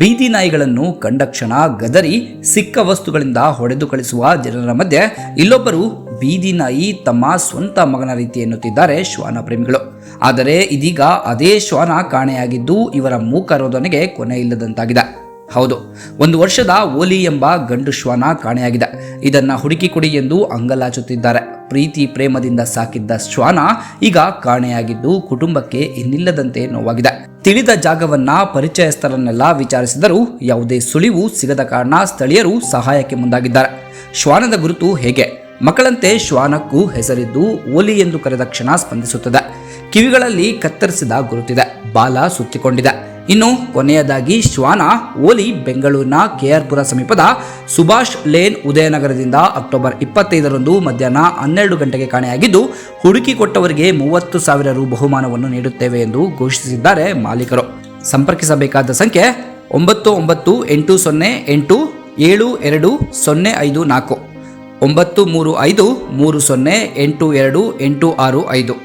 ಬೀದಿ ನಾಯಿಗಳನ್ನು ಕಂಡಕ್ಷಣ ಗದರಿ ಸಿಕ್ಕ ವಸ್ತುಗಳಿಂದ ಹೊಡೆದು ಕಳಿಸುವ ಜನರ ಮಧ್ಯೆ ಇಲ್ಲೊಬ್ಬರು ಬೀದಿ ನಾಯಿ ತಮ್ಮ ಸ್ವಂತ ಮಗನ ರೀತಿ ಎನ್ನುತ್ತಿದ್ದಾರೆ ಶ್ವಾನ ಪ್ರೇಮಿಗಳು. ಆದರೆ ಇದೀಗ ಅದೇ ಶ್ವಾನ ಕಾಣೆಯಾಗಿದ್ದು ಇವರ ಮೂಕ ರೋದನೆಗೆ ಕೊನೆ ಇಲ್ಲದಂತಾಗಿದೆ. ಹೌದು, ಒಂದು ವರ್ಷದ ಓಲಿ ಎಂಬ ಗಂಡು ಶ್ವಾನ ಕಾಣೆಯಾಗಿದೆ. ಇದನ್ನ ಹುಡುಕಿ ಕೊಡಿ ಎಂದು ಅಂಗಲಾಚುತ್ತಿದ್ದಾರೆ. ಪ್ರೀತಿ ಪ್ರೇಮದಿಂದ ಸಾಕಿದ್ದ ಶ್ವಾನ ಈಗ ಕಾಣೆಯಾಗಿದ್ದು ಕುಟುಂಬಕ್ಕೆ ಇನ್ನಿಲ್ಲದಂತೆ ನೋವಾಗಿದೆ. ತಿಳಿದ ಜಾಗವನ್ನ ಪರಿಚಯಸ್ಥರನ್ನೆಲ್ಲ ವಿಚಾರಿಸಿದರೂ ಯಾವುದೇ ಸುಳಿವು ಸಿಗದ ಕಾರಣ ಸ್ಥಳೀಯರು ಸಹಾಯಕ್ಕೆ ಮುಂದಾಗಿದ್ದಾರೆ. ಶ್ವಾನದ ಗುರುತು ಹೇಗೆ? ಮಕ್ಕಳಂತೆ ಶ್ವಾನಕ್ಕೂ ಹೆಸರಿದ್ದು ಓಲಿ ಎಂದು ಕರೆದ ಕ್ಷಣ ಸ್ಪಂದಿಸುತ್ತದೆ. ಕಿವಿಗಳಲ್ಲಿ ಕತ್ತರಿಸಿದ ಗುರುತಿದೆ. ಬಾಲ ಸುತ್ತಿಕೊಂಡಿದೆ. ಇನ್ನು ಕೊನೆಯದಾಗಿ ಶ್ವಾನ, ಓಲಿ, ಬೆಂಗಳೂರಿನ ಕೆಆರ್ಪುರ ಸಮೀಪದ ಸುಭಾಷ್ ಲೇನ್ ಉದಯನಗರದಿಂದ ಅಕ್ಟೋಬರ್ ಇಪ್ಪತ್ತೈದರಂದು ಮಧ್ಯಾಹ್ನ ಹನ್ನೆರಡು ಗಂಟೆಗೆ ಕಾಣೆಯಾಗಿದ್ದು, ಹುಡುಕಿ ಕೊಟ್ಟವರಿಗೆ ಮೂವತ್ತು ಸಾವಿರ ರು ಬಹುಮಾನವನ್ನು ನೀಡುತ್ತೇವೆ ಎಂದು ಘೋಷಿಸಿದ್ದಾರೆ ಮಾಲೀಕರು. ಸಂಪರ್ಕಿಸಬೇಕಾದ ಸಂಖ್ಯೆ ಒಂಬತ್ತು ಒಂಬತ್ತು ಎಂಟು ಸೊನ್ನೆ ಎಂಟು ಏಳು ಎರಡು ಸೊನ್ನೆ ಐದು ನಾಲ್ಕು, ಒಂಬತ್ತು ಮೂರು ಐದು ಮೂರು ಸೊನ್ನೆ ಎಂಟು ಎರಡು ಎಂಟು ಆರು ಐದು.